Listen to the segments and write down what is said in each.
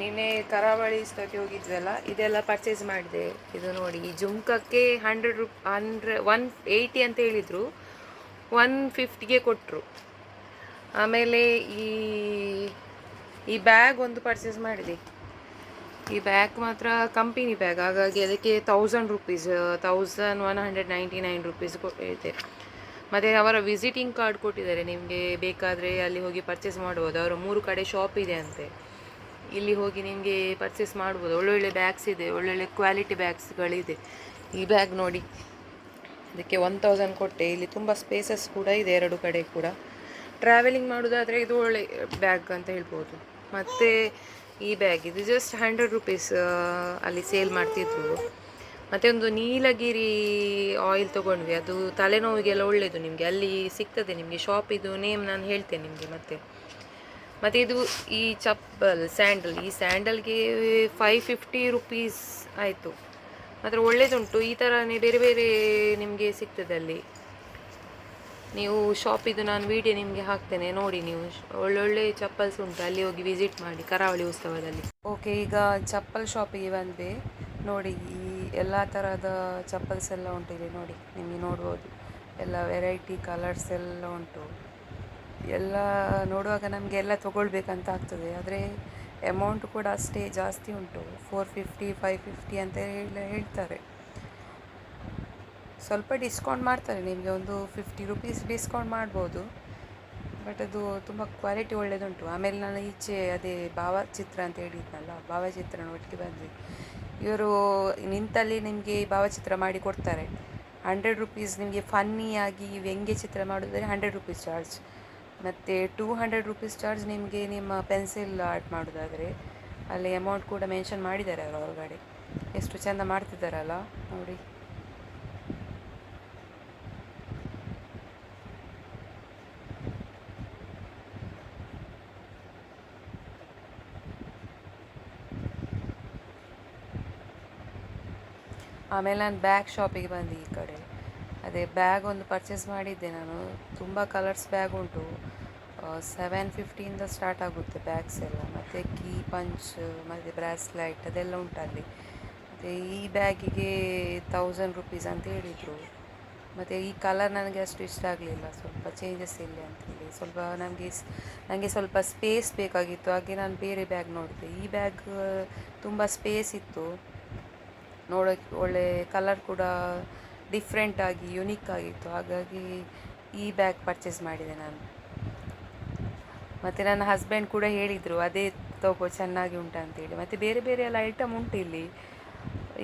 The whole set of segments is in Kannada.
ನಿನ್ನೆ ಕರಾವಳಿ ಸ್ಥಳಕ್ಕೆ ಹೋಗಿದ್ವಲ್ಲ, ಇದೆಲ್ಲ ಪರ್ಚೇಸ್ ಮಾಡಿದೆ. ಇದು ನೋಡಿ, ಈ ಜುಮ್ಕಕ್ಕೆ hundred rupee hundred one eighty ಅಂತ ಹೇಳಿದರು. ಒನ್ ಫಿಫ್ಟಿಗೆ ಕೊಟ್ಟರು ಆಮೇಲೆ ಈ ಈ ಬ್ಯಾಗ್ ಒಂದು ಪರ್ಚೇಸ್ ಮಾಡಿದೆ. ಈ ಬ್ಯಾಗ್ ಮಾತ್ರ ಕಂಪನಿ ಬ್ಯಾಗ್ ಹಾಗಾಗಿ ಅದಕ್ಕೆ thousand rupees thousand one hundred ninety nine rupees ಇದೆ. ಮತ್ತು ಅವರ ವಿಸಿಟಿಂಗ್ ಕಾರ್ಡ್ ಕೊಟ್ಟಿದ್ದಾರೆ. ನಿಮಗೆ ಬೇಕಾದರೆ ಅಲ್ಲಿ ಹೋಗಿ ಪರ್ಚೇಸ್ ಮಾಡ್ಬೋದು. ಅವರ ಮೂರು ಕಡೆ ಶಾಪ್ ಇದೆ ಅಂತೆ. ಇಲ್ಲಿ ಹೋಗಿ ನಿಮಗೆ ಪರ್ಚೇಸ್ ಮಾಡ್ಬೋದು. ಒಳ್ಳೊಳ್ಳೆ ಬ್ಯಾಗ್ಸ್ ಇದೆ, ಒಳ್ಳೊಳ್ಳೆ ಕ್ವಾಲಿಟಿ ಬ್ಯಾಗ್ಸ್ಗಳಿದೆ ಈ ಬ್ಯಾಗ್ ನೋಡಿ. ಇದಕ್ಕೆ ಒನ್ ತೌಸಂಡ್ ಕೊಟ್ಟೆ. ಇಲ್ಲಿ ತುಂಬ ಸ್ಪೇಸಸ್ ಕೂಡ ಇದೆ ಎರಡು ಕಡೆ ಕೂಡ. ಟ್ರಾವೆಲಿಂಗ್ ಮಾಡೋದಾದರೆ ಇದು ಒಳ್ಳೆ ಬ್ಯಾಗ್ ಅಂತ ಹೇಳ್ಬೋದು. ಮತ್ತು ಈ ಬ್ಯಾಗ್ ಇದು ಜಸ್ಟ್ ಹಂಡ್ರೆಡ್ ರುಪೀಸ್ ಅಲ್ಲಿ ಸೇಲ್ ಮಾಡ್ತಿದ್ರು. ಮತ್ತು ಒಂದು ನೀಲಗಿರಿ ಆಯಿಲ್ ತೊಗೊಂಡ್ವಿ. ಅದು ತಲೆನೋವಿಗೆಲ್ಲ ಒಳ್ಳೆಯದು ನಿಮಗೆ. ಅಲ್ಲಿ ಸಿಗ್ತದೆ ನಿಮಗೆ. ಶಾಪ್ ಇದು ನೇಮ್ ನಾನು ಹೇಳ್ತೇನೆ ನಿಮಗೆ ಮತ್ತೆ. ಮತ್ತು ಇದು ಈ ಚಪ್ಪಲ್, ಸ್ಯಾಂಡಲ್, ಈ ಸ್ಯಾಂಡಲ್ಗೆ ಫೈವ್ ಫಿಫ್ಟಿ ರುಪೀಸ್ ಆಯಿತು. ಮಾತ್ರ ಒಳ್ಳೇದುಂಟು, ಈ ಥರನೇ ಬೇರೆ ಬೇರೆ ನಿಮಗೆ ಸಿಗ್ತದೆ ಅಲ್ಲಿ. ನೀವು ಶಾಪಿದು ನಾನು ವಿಡಿಯೋ ನಿಮಗೆ ಹಾಕ್ತೇನೆ, ನೋಡಿ ನೀವು. ಒಳ್ಳೊಳ್ಳೆ ಚಪ್ಪಲ್ಸ್ ಉಂಟು, ಅಲ್ಲಿ ಹೋಗಿ ವಿಸಿಟ್ ಮಾಡಿ, ಕರಾವಳಿ ಉತ್ಸವದಲ್ಲಿ. ಓಕೆ ಈಗ ಚಪ್ಪಲ್ ಶಾಪಿಗೆ ಬಂದೆ. ನೋಡಿ, ಈ ಎಲ್ಲ ಥರದ ಚಪ್ಪಲ್ಸ್ ಎಲ್ಲ ಉಂಟು ಇಲ್ಲಿ ನೋಡಿ, ನಿಮಗೆ ನೋಡ್ಬೋದು. ಎಲ್ಲ ವೆರೈಟಿ ಕಲರ್ಸ್ ಎಲ್ಲ ಉಂಟು. ಎಲ್ಲ ನೋಡುವಾಗ ನಮಗೆ ಎಲ್ಲ ತೊಗೊಳ್ಬೇಕಂತ ಆಗ್ತದೆ. ಆದರೆ ಅಮೌಂಟ್ ಕೂಡ ಅಷ್ಟೇ ಜಾಸ್ತಿ ಉಂಟು. ಫೋರ್ ಫಿಫ್ಟಿ ಫೈವ್ ಫಿಫ್ಟಿ ಅಂತ ಹೇಳಿ, ಹೇಳ್ತಾರೆ. ಸ್ವಲ್ಪ ಡಿಸ್ಕೌಂಟ್ ಮಾಡ್ತಾರೆ. ನಿಮಗೆ ಒಂದು ಫಿಫ್ಟಿ ರುಪೀಸ್ ಡಿಸ್ಕೌಂಟ್ ಮಾಡ್ಬೋದು. ಬಟ್ ಅದು ತುಂಬ ಕ್ವಾಲಿಟಿ ಒಳ್ಳೆಯದುಂಟು ಆಮೇಲೆ ನಾನು ಈಚೆ ಅದೇ ಭಾವಚಿತ್ರ ಅಂತ ಹೇಳಿದ್ನಲ್ಲ ಭಾವಚಿತ್ರ ಒಟ್ಟಿಗೆ ಬಂದ್ವಿ. ಇವರು ನಿಂತಲ್ಲಿ ನಿಮಗೆ ಭಾವಚಿತ್ರ ಮಾಡಿ ಕೊಡ್ತಾರೆ. ಹಂಡ್ರೆಡ್ ರುಪೀಸ್ ನಿಮಗೆ ಫನ್ನಿಯಾಗಿ ವ್ಯಂಗ್ಯ ಚಿತ್ರ ಮಾಡೋದಾದರೆ ಹಂಡ್ರೆಡ್ ರುಪೀಸ್ ಚಾರ್ಜ್ ಮತ್ತು ಟೂ ಹಂಡ್ರೆಡ್ ರುಪೀಸ್ ಚಾರ್ಜ್ ನಿಮಗೆ ನಿಮ್ಮ ಪೆನ್ಸಿಲ್ ಆರ್ಟ್ ಮಾಡೋದಾದರೆ, ಅಲ್ಲಿ ಅಮೌಂಟ್ ಕೂಡ ಮೆನ್ಷನ್ ಮಾಡಿದ್ದಾರೆ ಅವರು ಹೊರಗಡೆ ಎಷ್ಟು ಚೆಂದ ಮಾಡ್ತಿದ್ದಾರಲ್ಲ, ನೋಡಿ. ಆಮೇಲೆ ನಾನು ಬ್ಯಾಗ್ ಶಾಪಿಗೆ ಬಂದು ಈ ಕಡೆ. ಅದೇ ಬ್ಯಾಗ್ ಒಂದು ಪರ್ಚೇಸ್ ಮಾಡಿದ್ದೆ ನಾನು. ತುಂಬ ಕಲರ್ಸ್ ಬ್ಯಾಗ್ ಉಂಟು. ಸೆವೆನ್ ಫಿಫ್ಟಿಯಿಂದ ಸ್ಟಾರ್ಟ್ ಆಗುತ್ತೆ ಬ್ಯಾಗ್ಸ್ ಎಲ್ಲ. ಮತ್ತು ಕೀ ಪಂಚ್ ಮತ್ತು ಬ್ರಾಸ್ಲೈಟ್ ಅದೆಲ್ಲ ಉಂಟಲ್ಲಿ ಮತ್ತು ಈ ಬ್ಯಾಗಿಗೆ ತೌಸಂಡ್ ರುಪೀಸ್ ಅಂತ ಹೇಳಿದರು. ಮತ್ತು ಈ ಕಲರ್ ನನಗೆ ಅಷ್ಟು ಇಷ್ಟ ಆಗಲಿಲ್ಲ. ಸ್ವಲ್ಪ ಚೇಂಜಸ್ ಇಲ್ಲ ಅಂತೇಳಿ ಸ್ವಲ್ಪ ನನಗೆ ನನಗೆ ಸ್ವಲ್ಪ ಸ್ಪೇಸ್ ಬೇಕಾಗಿತ್ತು. ಹಾಗೆ ನಾನು ಬೇರೆ ಬ್ಯಾಗ್ ನೋಡಿದೆ. ಈ ಬ್ಯಾಗ್ ತುಂಬ ಸ್ಪೇಸ್ ಇತ್ತು. ನೋಡೋಕ್ಕೆ ಒಳ್ಳೆ ಕಲರ್ ಕೂಡ ಡಿಫ್ರೆಂಟ್ ಆಗಿ ಯುನಿಕ್ ಆಗಿತ್ತು. ಹಾಗಾಗಿ ಈ ಬ್ಯಾಗ್ ಪರ್ಚೇಸ್ ಮಾಡಿದೆ ನಾನು. ಮತ್ತು ನನ್ನ ಹಸ್ಬೆಂಡ್ ಕೂಡ ಹೇಳಿದರು, ಅದೇ ತಗೋ, ಚೆನ್ನಾಗಿ ಉಂಟಂತೇಳಿ ಮತ್ತು ಬೇರೆ ಬೇರೆ ಎಲ್ಲ ಐಟಮ್ ಉಂಟು ಇಲ್ಲಿ.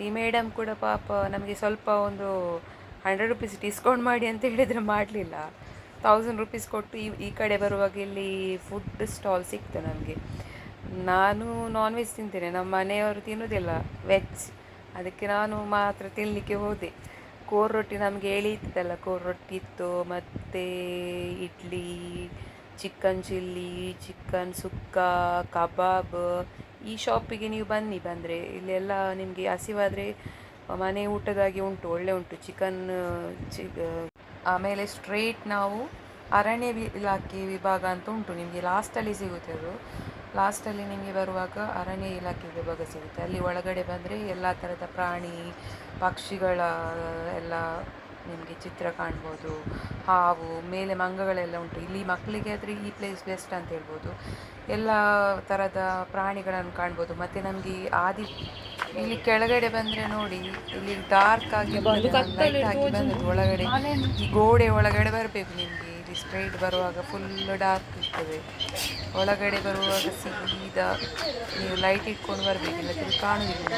ಈ ಮೇಡಮ್ ಕೂಡ ಪಾಪ ನಮಗೆ ಸ್ವಲ್ಪ ಒಂದು ಹಂಡ್ರೆಡ್ ರುಪೀಸ್ ಡಿಸ್ಕೌಂಟ್ ಮಾಡಿ ಅಂತ ಹೇಳಿದರೆ ಮಾಡಲಿಲ್ಲ. ಥೌಸಂಡ್ ರುಪೀಸ್ ಕೊಟ್ಟು ಈ ಈ ಕಡೆ ಬರುವಾಗ ಇಲ್ಲಿ ಫುಡ್ ಸ್ಟಾಲ್ ಸಿಕ್ತು ನನಗೆ ನಾನು ನಾನ್ ವೆಜ್ ತಿಂತೇನೆ. ನಮ್ಮ ಮನೆಯವರು ತಿನ್ನೋದಿಲ್ಲ ವೆಜ್ ಅದಕ್ಕೆ ನಾನು ಮಾತ್ರ ತಿನ್ನಲಿಕ್ಕೆ ಹೋದೆ. ಕೋರ್ ರೊಟ್ಟಿ ನಮಗೆ ಹೇಳಿತ್ತಲ್ಲ ಕೋರ್ ರೊಟ್ಟಿ ಇತ್ತು, ಮತ್ತು idli chicken chilli chicken sukka, ಕಬಾಬ್. ಈ ಶಾಪಿಗೆ ನೀವು ಬನ್ನಿ, ಬಂದರೆ ಇಲ್ಲೆಲ್ಲ ನಿಮಗೆ ಹಸಿವಾದರೆ ಮನೆ ಊಟದಾಗಿ ಉಂಟು, ಒಳ್ಳೆ ಉಂಟು. ಚಿಕನ್ ಚಿ ಆಮೇಲೆ ಸ್ಟ್ರೇಟ್ ನಾವು ಅರಣ್ಯ ಇಲಾಖೆ ವಿಭಾಗ ಅಂತ ಉಂಟು ನಿಮಗೆ ಲಾಸ್ಟಲ್ಲಿ ಸಿಗುತ್ತೆ ಅದು. ಲಾಸ್ಟಲ್ಲಿ ನಿಮಗೆ ಬರುವಾಗ ಅರಣ್ಯ ಇಲಾಖೆ ವಿಭಾಗ ಸಿಗುತ್ತೆ ಅಲ್ಲಿ ಒಳಗಡೆ ಬಂದರೆ ಎಲ್ಲ ಥರದ ಪ್ರಾಣಿ ಪಕ್ಷಿಗಳ ಎಲ್ಲ ನಿಮಗೆ ಚಿತ್ರ ಕಾಣ್ಬೋದು. ಹಾವು ಮೇಲೆ ಮಂಗಗಳೆಲ್ಲ ಉಂಟು. ಇಲ್ಲಿ ಮಕ್ಕಳಿಗೆ ಆದರೆ ಈ ಪ್ಲೇಸ್ ಬೆಸ್ಟ್ ಅಂತ ಹೇಳ್ಬೋದು. ಎಲ್ಲ ಥರದ ಪ್ರಾಣಿಗಳನ್ನು ಕಾಣ್ಬೋದು. ಮತ್ತು ನಮಗೆ ಆದಿ ಇಲ್ಲಿ ಕೆಳಗಡೆ ಬಂದರೆ ನೋಡಿ ಇಲ್ಲಿ ಡಾರ್ಕ್ ಆಗಿ ಲೈಟ್ ಆಗಿ ಬಂದದ್ದು ಒಳಗಡೆ. ಈ ಗೋಡೆ ಒಳಗಡೆ ಬರಬೇಕು ನಿಮಗೆ. ಸ್ಟ್ರೈಟ್ ಬರುವಾಗ ಫುಲ್ ಡಾರ್ಕ್ ಇರ್ತದೆ. ಒಳಗಡೆ ಬರುವಾಗ ಸೀದಾ ನೀವು ಲೈಟ್ ಇಟ್ಕೊಂಡು ಬರಬೇಕು ಇಲ್ಲದ್ರೆ ಕಾಣುವುದಿಲ್ಲ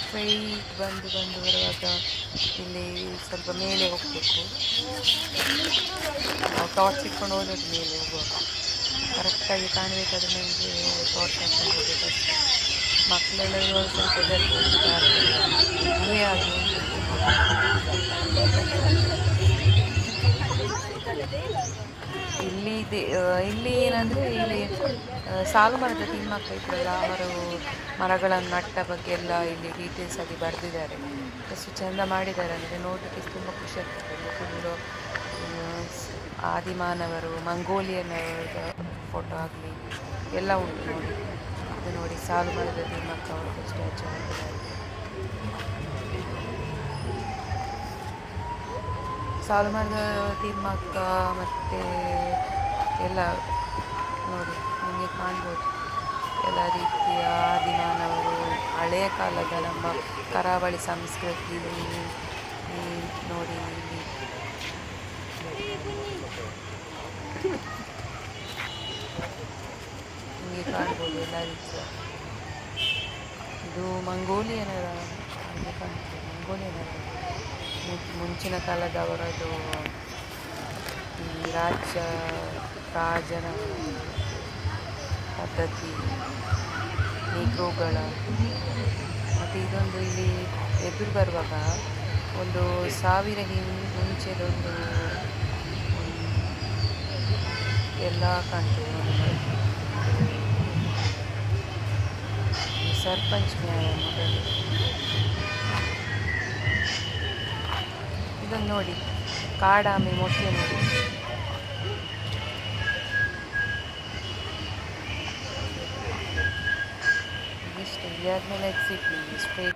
ಸ್ಟ್ರೈಟ್ ಬಂದು ಬಂದು ಬರುವಾಗ ಇಲ್ಲಿ ಸ್ವಲ್ಪ ಮೇಲೆ ಹೋಗಬೇಕು. ಟಾರ್ಚ್ ಇಟ್ಕೊಂಡು ಹೋದದ್ದು ಮೇಲೆ ಹೋಗುವಾಗ. ಕರೆಕ್ಟಾಗಿ ಕಾಣಬೇಕಾದ್ರೆ ನಮಗೆ ಟಾರ್ಚ್ ಹಾಕೊಂಡು ಹೋಗಬೇಕು ಮಕ್ಕಳೆಲ್ಲ ಸ್ವಲ್ಪ ಮದುವೆ ಆಗಿ ಇಲ್ಲಿ ಇದೆ ಇಲ್ಲಿ ಏನಂದರೆ ಇಲ್ಲಿ ಸಾಲು ಮರದ ತಿಮ್ಮಕ್ಕ ಇದ್ರಲ್ಲ ಅವರು ಮರಗಳನ್ನು ನಟ್ಟ ಬಗ್ಗೆ ಎಲ್ಲ ಇಲ್ಲಿ ಡೀಟೇಲ್ಸ್ ಆಗಿ ಬರೆದಿದ್ದಾರೆ. ಎಷ್ಟು ಚೆಂದ ಮಾಡಿದ್ದಾರೆ ಅಂದರೆ ನೋಡಲಿಕ್ಕೆ ತುಂಬ ಖುಷಿ ಆಗ್ತದೆ. ಫುಲ್ಲು ಆದಿಮಾನವರು ಮಂಗೋಲಿಯನ್ ಫೋಟೋ ಆಗಲಿ, ಎಲ್ಲ ಉಂಟು ನೋಡಿ. ಅದು ನೋಡಿ ಸಾಲು ಮರದ ತಿಮ್ಮಕ್ಕ ಅವರು ಸಾಲು ಮರದ ತಿಮ್ಮಕ್ಕ ಮತ್ತು ಎಲ್ಲ ನೋಡಿ, ನಿಮಗೆ ಕಾಣ್ಬೋದು. ಎಲ್ಲ ರೀತಿಯ ಆದಿಮಾನವರು ಹಳೆಯ ಕಾಲದ ನಮ್ಮ ಕರಾವಳಿ ಸಂಸ್ಕೃತಿ ನೋಡಿ ನಿಮಗೆ ಕಾಣ್ಬೋದು ಎಲ್ಲ ರೀತಿಯ. ಇದು ಮಂಗೋಲಿಯನರ ಕಾಣ್ತದೆ ಮಂಗೋಲಿಯನರ. ಮುಂಚಿನ ಕಾಲದವರದು ಈ ರಾಜ್ಯ ರಾಜನ ಪದ್ಧತಿ, ನೀಗ್ರೋಗಳ. ಮತ್ತು ಇದೊಂದು ಇಲ್ಲಿ ಎದುರು ಬರುವಾಗ ಒಂದು ಸಾವಿರ ಹಿಂ ಮುಂಚೆದೊಂದು ಎಲ್ಲ ಕಾಣ್ತದೆ ಸರ್ಪಂಚ್ ನ್ಯಾಯ ಇದನ್ನು ನೋಡಿ. ಕಾಡಾಮೆ ಮೊಟ್ಟೆ ನೋಡಿ. ಇಲ್ಲಿ ಲೈಕ್ ಎಕ್ಸಿಟ್ ಸ್ಟ್ರೇಟ್